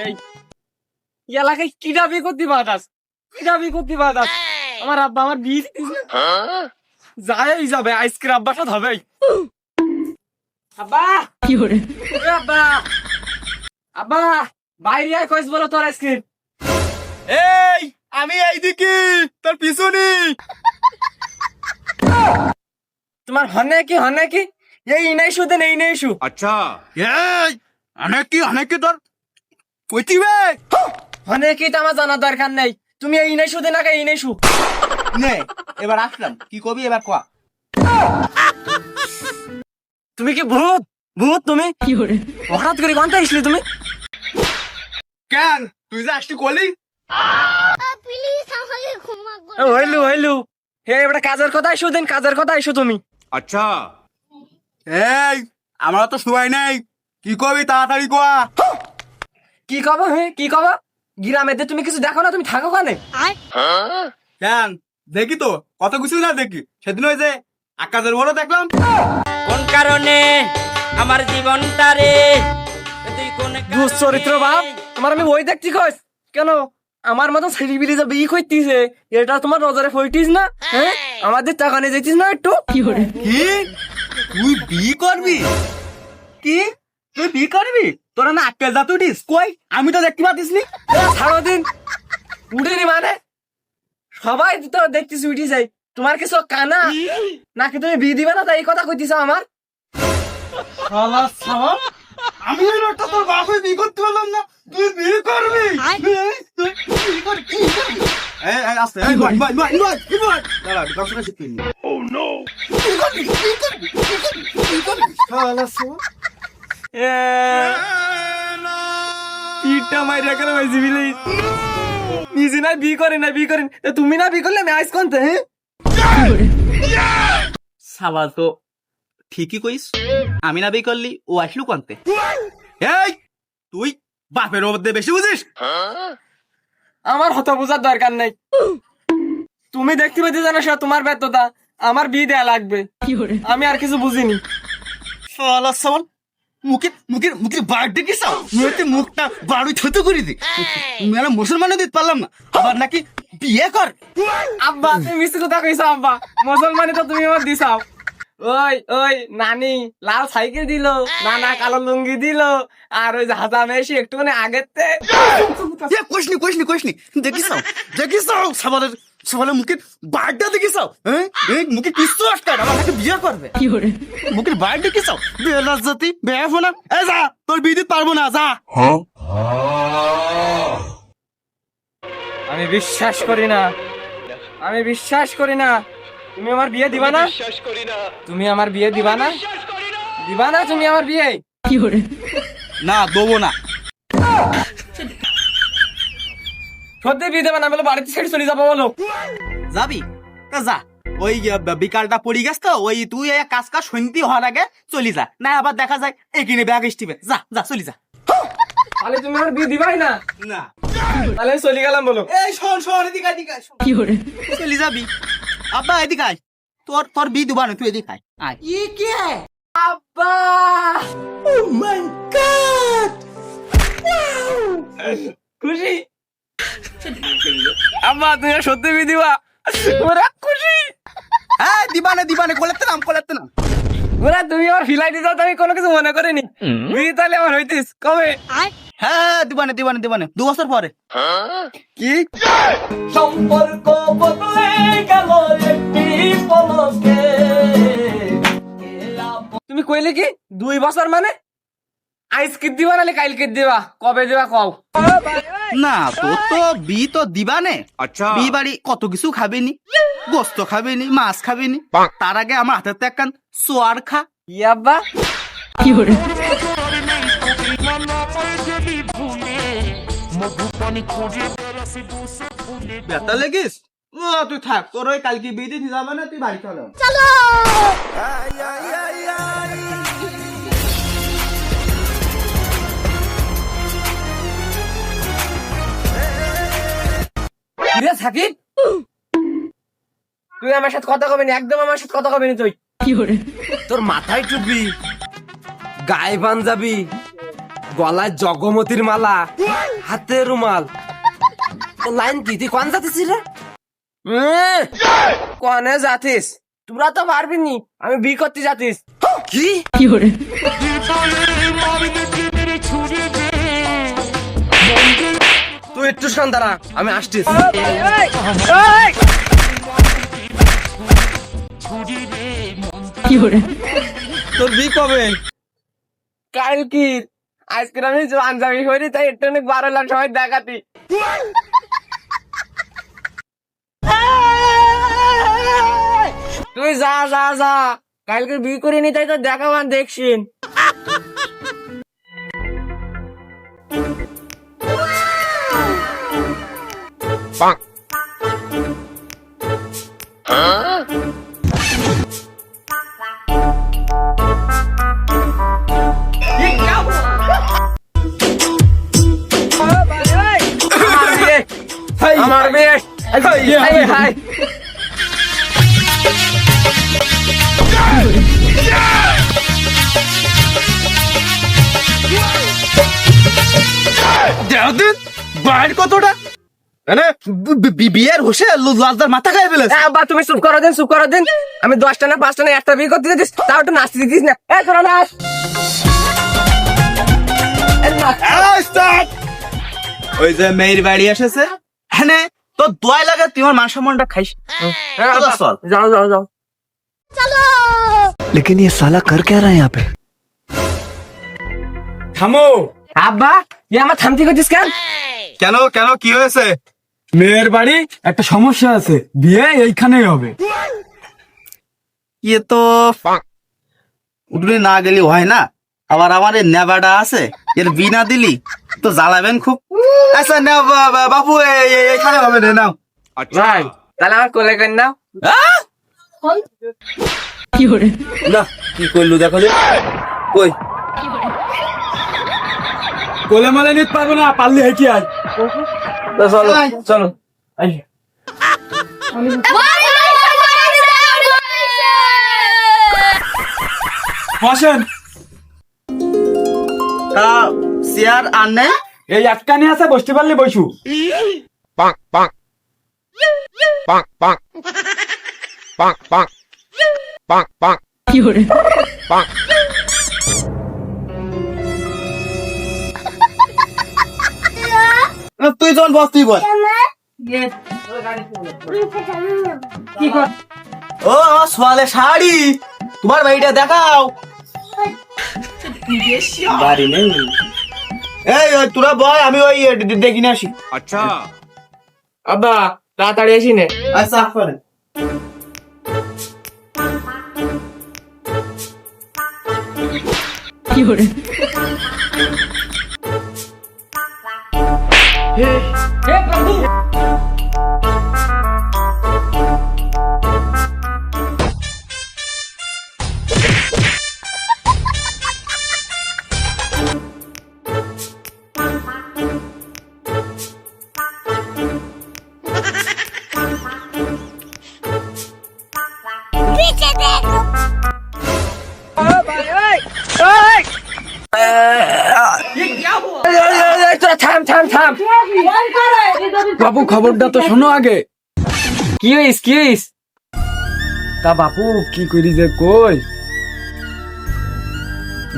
এই। এই এলাকায় কিডা বিয়ে করতে পারাস কিডা বিয়ে করতে পারাস আমার আব্বা আমার বিয়ে দিতেছে যাই যাবে আইসক্রিম আব্বা হবে আব্বা! কি hore আব্বা! আব্বা! বাইরে আয় কইস বলো তোর আইসক্রিম এই আমি এইদিকে তোর পিছনে। তোমার হনে কি হনে কি? এই নাই শু দেন এই নাই শু আচ্ছা। এই অনেক কি অনেক কি তোর? কইতিবে হনে কি তো আমার জানার দরকার নেই? তুমি এই নাই শু দেন এই নাই শু নে এবার আসলাম। কি কবি এবার কয়া? তুমি কি ভূত? ভূত তুমি? কি hore হঠাৎ করে কোনটা আসলে তুমি? কেন? তুই যে আসলি কলি? করে। হইলু হইলু। হে এবারে কাজের কথা আইসো দিন কাজের কথা আইসো তুমি। আচ্ছা। এই আমরা তো শুয়াই নাই। কি কবি তাড়াতাড়ি কোয়া। কি কব হ্যাঁ কি কব গ্রামেতে তুমি কিছু দেখো না তুমি থাকো কানে কেন? দেখি তো কত কিছু না দেখি। সেদিন ওই যে আকাশের বড় দেখলাম। কোন কারণে আমার জীবনটা রে? তুই কোন দুশ্চরিত্র বাপ তোমার আমি ওই দেখছি কইস কেন? আমার মতো ছেলিবিলি যে বিয়ে করতিছে এটা তোমার নজরে ফইটিস না? হ্যাঁ আমাদের টাকা নিয়ে যেতিস না একটু? কি তুই বিয়ে করবি? কি? তুই বি করবি? তোরা না আক্কেল যা তুই কই? আমি তো দেখতে পাচ্ছিস নি সারাদিন উঠেনি মানে? সবাই তো দেখতেছি উঠি যাই তোমার কিছু কানা? নাকি তুমি বিয়ে দিবে না? তাই এই কথা কইতিছ আমার? আমি এই লোকটা তোর বাপে বিয়ে করতে পারলাম না। তুই বিয়ে করবি? তুই পিঠটা মাইরা কেন হয়েছি বিলে? নিজে না বিয়ে করেন না বিয়ে করেন। তুমি না বিয়ে করলে আমি আইস কোনতে হ্যাঁ তো ঠিকই কইস। আমি না বিয়ে করলি ও আসলু কোনতে এই তুই বাপের মধ্যে বেশি বুঝিস? আমার হত বোঝার দরকার নাই। তুমি দেখতে পেতে জানো সে তোমার ব্যর্থতা। আমার বিয়ে দেয়া লাগবে। আমি আর কিছু বুঝিনি। শালা সওয়াল মুখে মুখের মুখের বাড়তে কি চাও মুখে মুখটা বাড়ি থুতু করে দি। মেলা মুসলমানও দিতে পারলাম না। আবার নাকি বিয়ে কর। আব্বা তুমি মিষ্টি কথা কইছো আব্বা। মুসলমানি তো তুমি আমার দিছাও ওই ওই নানি লাল সাইকেল দিল নানা কালো লুঙ্গি দিল আর ওই যে হাতা মেশি একটুখানি আগের তে এ কইসনি কইসনি কইসনি দেখিস দেখিস সবালের সবালের মুখের বাড়টা দেখিস হ্যাঁ? মুখে কিচ্ছু আটকায় আমার নাকি বিয়ে করবে। কি hore মুখের বাইরে দেখিস বেলাজতি বেয়াফো না? এ যা তোর বিয়ে দিতে পারব না যা। আমি বিশ্বাস করি না। আমি বিশ্বাস করি না। তুমি আমার বিয়ে দিবা না? তুমি আমার বিয়ে দিবা না? দিবা না তুমি আমার বিয়ে? কি hore না দেবো না। সত্যি বিয়ে দেবা না বলো বাড়িতে ছেড়ে চলে যাব বলো। যাবি? তা যা ওই বিকালটা পড়ি গেছ তো ওই তুই কাজ কাজ শুনতি হওয়ার আগে চলি যা না আবার দেখা যায় এখানে ব্যাগ স্টিভে যা যা চলি যা। তাহলে তুমি আমার বিয়ে দিবাই না? না। তাহলে চলে গেলাম বলো। এই শোন শোন এদিকে এদিকে কি hore চলি যাবি। আব্বা এদিকে আয়। তোর তোর বি দুবা না তুই এদিকে আয় আয়। আব্বা! খুশি? আব্বা তুমি সত্যি বিয়ে দিবা? ওরা খুশি হ্যাঁ দিবানে দিবানে কোলেতে নাম কোলেতে নাম। ওরা তুমি আমার ফিলাই দিতে আমি কোনো কিছু মনে করিনি। বিয়ে তাহলে আমার হইতিস কবে? হ্যাঁ দিবানে দিবানে দিবানে দু বছর পরে। কি? সম্পর্ক বদলে গেল একটি পলকে। তুমি কইলে কি দুই বছর মানে? আইসক্রিম দিবা নালে কালকে দিবা কবে দিবা কও? না তোর তো বি তো দিবানে আচ্ছা। বি বাড়ি কত কিছু খাবেনি গোস্ত খাবেনি মাছ খাবেনি। তার আগে আমার হাতের তো একখান সোয়ার খা। ইয়াব্বা কি hore বেতা লেগিস তুই থাক তোর ওই কালকে বিয়ে দিতে যাবে না তুই বাড়ি চলে চলো! সাকিব তুই আমার সাথে কথা কবি একদম আমার সাথে কথা কবি তুই। কি hore তোর মাথায় টুপি গায়ে পাঞ্জাবি গলায় জগমতির মালা হাতে রুমাল। লাইন কি? তুই কোন জাতিস রে কনে জাতিস? তোরা তো পারবি নি আমি বি করতে জাতিস। কি? Fiore, তুই একটু শান্ত দাঁড়া আমি তোর বি কবে? কাল কি আজকে আমি পাঞ্জাবি করি তাই একটু অনেক বারো লাখ সময় দেখাতি। তুই যা যা যা। কালকে বিয়ে করে নি তাই তো দেখাবান দেখছিন আমার বিয়ে আমার বিয়ে হাই হাই দেওদিন বাইর কতটা মানে বিয়ের হোসে লালদার মাথা খাই ফেলেছে এ, আব্বা তুমি চুপ করো দিন চুপ করো দিন আমি দশটা না পাঁচটা না একটা বিয়ে করতে দিস তাও একটু নাচতে দিস না এ তোরা নাচ এ, নাচ। এই, stop! ওই যে মেয়ের বাড়ি এসেছে হ্যাঁ তো দোয়াই লাগে তুই আমার মান সম্মানটা খাইস এ, আব্বা, চল। যাও যাও যাও चलो लेकिन ये साला कर क्या रहा है यहाँ पे থামো আব্বা ইয়ে আমার থামতি করছিস কেন কেন কেন কি হয়েছে মেয়ের বাড়ি একটা সমস্যা আছে। বিয়ে এইখানেই হবে। ইয়ে তো উঠলে না গেলি হয় না। আবার আমার এই নেবাটা আছে এর বিনা দিলি তো জ্বালাবেন খুব। আচ্ছা না বাবু এখানে হবে রে নাও। ভাই তাহলে আমার কোলে কেন নাও। Fiore, না কি করলু দেখো যে। কই? কোলে মালে নিতে পারব না পারলে হেঁটে আয়। চলো চলো বসেন। তা চেয়ার আর নেই? এই একটানি আছে বসতে পারলে বসু। Fiore, না, তুই যখন বস তুই বল ও সোয়ালে শাড়ি। তোমার বাড়িটা দেখাও। বাড়ি নেই। এই তোরা বয় আমি ওই ডেকে নিয়ে আসি। আব্বা তাড়াতাড়ি আসি নে। আচ্ছা করে। Fiore, पीछे খবরটা তো শোনো আগে। কি হইস কি হইস? তা বাপু কি করি যে কই?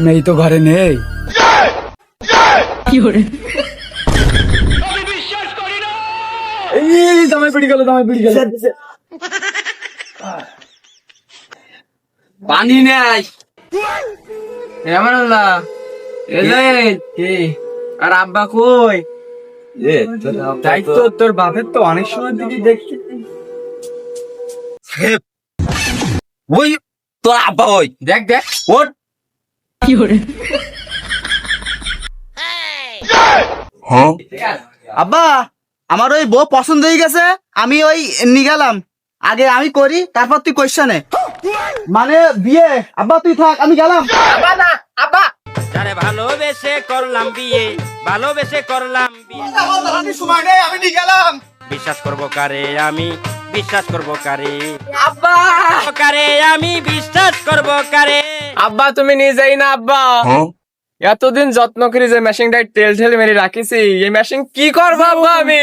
নেই তো ঘরে নেই। Fiore, এই জামাই পিড়ি গেল জামাই পিড়ি গেল। পানি নাই। এমন আল্লাহ। আর আব্বা কই? তাই তো তোর বাপের তো অনেক সময় দিদি দেখছি। ওই তোর আব্বা ওই। দেখ দেখ। ওর Fiore, আব্বা আমার ওই বউ পছন্দ হয়ে গেছে আমি ওই নিগালাম আগে আমি করি তারপর তুই কোয়েশ্চনে মানে বিয়ে আব্বা তুই থাক আমি গেলাম। আব্বা না আব্বা। ভালোবেসে করলাম বিয়ে ভালোবেসে করলাম সময় নেই আমি নিগালাম বিশ্বাস করব কারে আমি বিশ্বাস করব কারে। আব্বা! কারে আমি বিশ্বাস করব কারে। আব্বা তুমি নিজেই না আব্বা। এতদিন যত্ন করি যে মেশিনটাই তেল ঠেল মেরে রাখিছি এই মেশিন কি করব আব্বা আমি?